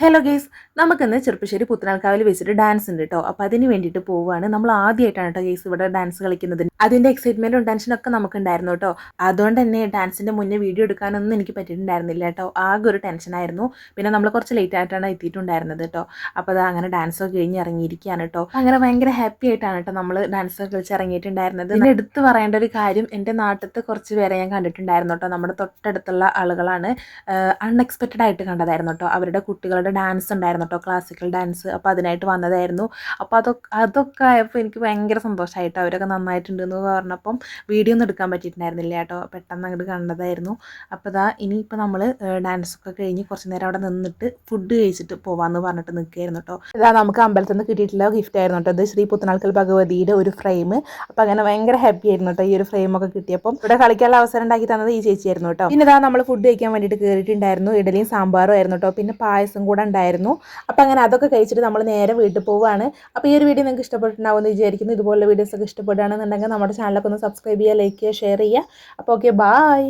Hello guys നമുക്കിന്ന് ചെറുപ്പശ്ശേരി പുത്തനാൽക്കാവിൽ വെച്ചിട്ട് dance ഉണ്ട് കേട്ടോ അപ്പോൾ അതിന് വേണ്ടിയിട്ട് പോവുകയാണ് നമ്മൾ ആദ്യമായിട്ടാണ് കേട്ടോ ഗേസ് ഇവിടെ ഡാൻസ് കളിക്കുന്നത്. അതിന്റെ എക്സൈറ്റ്മെന്റും ടെൻഷനൊക്കെ നമുക്കുണ്ടായിരുന്നു കേട്ടോ അതുകൊണ്ട് തന്നെ ഡാൻസിന്റെ മുന്നേ വീഡിയോ എടുക്കാനൊന്നും എനിക്ക് പറ്റിയിട്ടുണ്ടായിരുന്നില്ല കേട്ടോ ആകെ ഒരു ടെൻഷനായിരുന്നു പിന്നെ നമ്മൾ കുറച്ച് ലേറ്റ് ആയിട്ടാണ് എത്തിയിട്ടുണ്ടായിരുന്നത് കേട്ടോ അപ്പോൾ അത് അങ്ങനെ ഡാൻസ് ഒക്കെ കഴിഞ്ഞ് ഇറങ്ങിയിരിക്കുകയാണ് കേട്ടോ അങ്ങനെ ഭയങ്കര ഹാപ്പി ആയിട്ടാണ് കേട്ടോ നമ്മൾ ഡാൻസ് കളിച്ച് ഇറങ്ങിയിട്ടുണ്ടായിരുന്നത്. പിന്നെ എടുത്തു പറയേണ്ട ഒരു കാര്യം എന്റെ നാട്ടിലത്തെ കുറച്ച് പേരെ ഞാൻ കണ്ടിട്ടുണ്ടായിരുന്നു കേട്ടോ നമ്മുടെ തൊട്ടടുത്തുള്ള ആളുകളാണ് അൺഎക്സ്പെക്റ്റഡ് ആയിട്ട് കണ്ടതായിരുന്നു കേട്ടോ അവരുടെ കുട്ടികളുടെ ഡാൻസ് ഉണ്ടായിരുന്നു കേട്ടോ ക്ലാസിക്കൽ ഡാൻസ് അപ്പോൾ അതിനായിട്ട് വന്നതായിരുന്നു. അപ്പോൾ അതൊക്കെ അതൊക്കെ ആയപ്പോൾ എനിക്ക് ഭയങ്കര സന്തോഷമായിട്ട് അവരൊക്കെ നന്നായിട്ടുണ്ട് എന്ന് പറഞ്ഞപ്പം വീഡിയോ ഒന്നും എടുക്കാൻ പറ്റിയിട്ടുണ്ടായിരുന്നില്ല കേട്ടോ. പെട്ടെന്ന് അങ്ങോട്ട് കണ്ടതായിരുന്നു. അപ്പോൾ ഇതാ ഇനിയിപ്പോൾ നമ്മൾ ഡാൻസൊക്കെ കഴിഞ്ഞ് കുറച്ച് നേരം അവിടെ നിന്നിട്ട് ഫുഡ് കഴിച്ചിട്ട് പോവാമെന്ന് പറഞ്ഞിട്ട് നിൽക്കുകയായിരുന്നു കേട്ടോ ഇതാ നമുക്ക് അമ്പലത്തിൽ നിന്ന് കിട്ടിയിട്ടുള്ള ഗിഫ്റ്റ് ആയിരുന്നു കേട്ടോ ഇത് ശ്രീ പുത്തനാൾക്കൽ ഭഗവതിയുടെ ഒരു ഫ്രെയിം അപ്പോൾ അങ്ങനെ ഭയങ്കര ഹാപ്പി ആയിരുന്നു കേട്ടോ ഈ ഒരു ഫ്രെയിമൊക്കെ കിട്ടിയപ്പം. ഇവിടെ കളിക്കാനുള്ള അവസരം ഉണ്ടാക്കി തന്നത് ഈ ചേച്ചിയായിരുന്നു കേട്ടോ പിന്നെ ഇതാ നമ്മൾ ഫുഡ് കഴിക്കാൻ വേണ്ടിയിട്ട് കയറിയിട്ടുണ്ടായിരുന്നു ഇഡലിയും സാമ്പാറും ആയിരുന്നു കേട്ടോ പിന്നെ പായസം കൂടെ ഉണ്ടായിരുന്നു. അപ്പോൾ അങ്ങനെ അതൊക്കെ കഴിച്ചിട്ട് നമ്മൾ നേരെ വീട്ടിൽ പോവുകയാണ് അപ്പോൾ ഈ ഒരു വീഡിയോ നിങ്ങൾക്ക് ഇഷ്ടപ്പെട്ടിട്ടുണ്ടാവും എന്ന് വിചാരിക്കുന്നു. ഇതുപോലുള്ള വീഡിയോസ് ഒക്കെ ഇഷ്ടപ്പെടുകയാണെന്നുണ്ടെങ്കിൽ നമ്മുടെ ചാനലൊക്കെ ഒന്ന് സബ്സ്ക്രൈബ് ചെയ്യുക ലൈക്ക് ചെയ്യുക ഷെയർ ചെയ്യുക. അപ്പോൾ ഓക്കെ ബായ്